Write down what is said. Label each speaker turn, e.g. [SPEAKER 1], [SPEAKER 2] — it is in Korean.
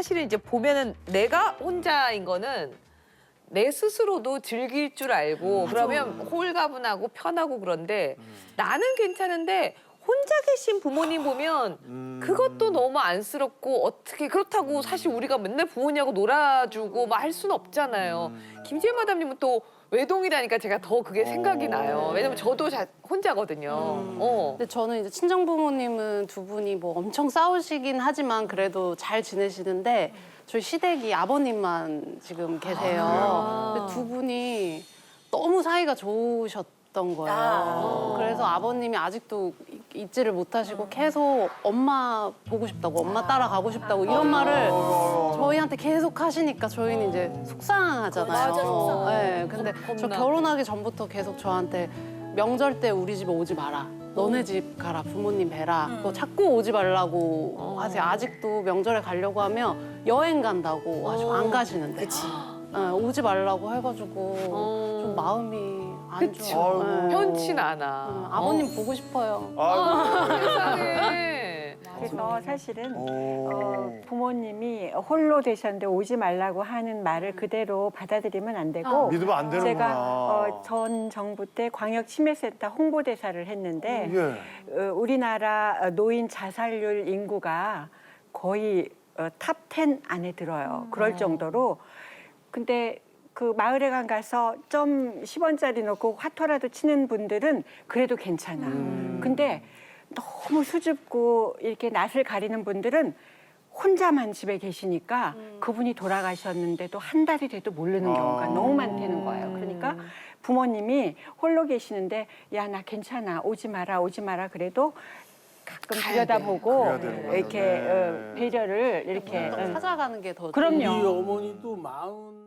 [SPEAKER 1] 사실은 이제 보면은 내가 혼자인 거는 내 스스로도 즐길 줄 알고 그러면 홀가분하고 편하고 그런데 나는 괜찮은데 혼자 계신 부모님 보면 그것도 너무 안쓰럽고 어떻게 그렇다고 사실 우리가 맨날 부모님하고 놀아주고 막 할 수는 없잖아요. 김지혜 마담님은 또 외동이라니까 제가 더 그게 생각이 나요. 왜냐면 저도 자, 혼자거든요. 어.
[SPEAKER 2] 근데 저는 이제 친정 부모님은 두 분이 뭐 엄청 싸우시긴 하지만 그래도 잘 지내시는데 저희 시댁이 아버님만 지금 계세요. 근데 두 분이 너무 사이가 좋으셨던 거예요. 그래서 아버님이 아직도 잊- 잊지를 못하시고 계속 엄마 보고 싶다고 엄마 따라가고 싶다고 이런 말을 저희한테 계속 하시니까 저희는 이제 속상하잖아요.
[SPEAKER 3] 맞아, 속상해.
[SPEAKER 2] 네, 근데 저
[SPEAKER 1] 겁나.
[SPEAKER 2] 결혼하기 전부터 계속 저한테 명절 때 우리 집에 오지 마라. 너네 집 가라. 부모님 뵈라. 너 자꾸 오지 말라고 하세요. 아직도 명절에 가려고 하면 여행 간다고 아직 안 가시는데. 네, 오지 말라고 해가지고 좀 마음이 안
[SPEAKER 1] 그쵸.
[SPEAKER 2] 좋아요. 네.
[SPEAKER 1] 편치
[SPEAKER 2] 네,
[SPEAKER 1] 않아.
[SPEAKER 2] 아버님 보고 싶어요.
[SPEAKER 4] 아이고.
[SPEAKER 1] 세상에.
[SPEAKER 5] 그래서 사실은 어,
[SPEAKER 4] 오.
[SPEAKER 5] 부모님이 홀로 되셨는데 오지 말라고 하는 말을 그대로 받아들이면 안 되고
[SPEAKER 4] 믿으면 안 되는구나.
[SPEAKER 5] 제가 어, 전 정부 때 광역 치매센터 홍보대사를 했는데
[SPEAKER 4] 예.
[SPEAKER 5] 어, 우리나라 노인 자살률 인구가 거의 어, 탑10 안에 들어요. 그럴 정도로 근데 그 마을에 간 가서 점 10원짜리 놓고 화토라도 치는 분들은 그래도 괜찮아. 근데 너무 수줍고 이렇게 낯을 가리는 분들은 혼자만 집에 계시니까 그분이 돌아가셨는데도 한 달이 돼도 모르는 경우가
[SPEAKER 4] 아.
[SPEAKER 5] 너무 많다는 거예요. 그러니까 부모님이 홀로 계시는데 야 나 괜찮아 오지 마라 오지 마라 그래도 가끔 들여다보고
[SPEAKER 4] 되는 거죠.
[SPEAKER 5] 이렇게
[SPEAKER 4] 네.
[SPEAKER 5] 어, 배려를 이렇게
[SPEAKER 2] 좀
[SPEAKER 5] 어,
[SPEAKER 2] 찾아가는 게 더.
[SPEAKER 5] 그럼요.
[SPEAKER 6] 우리 어머니도 마흔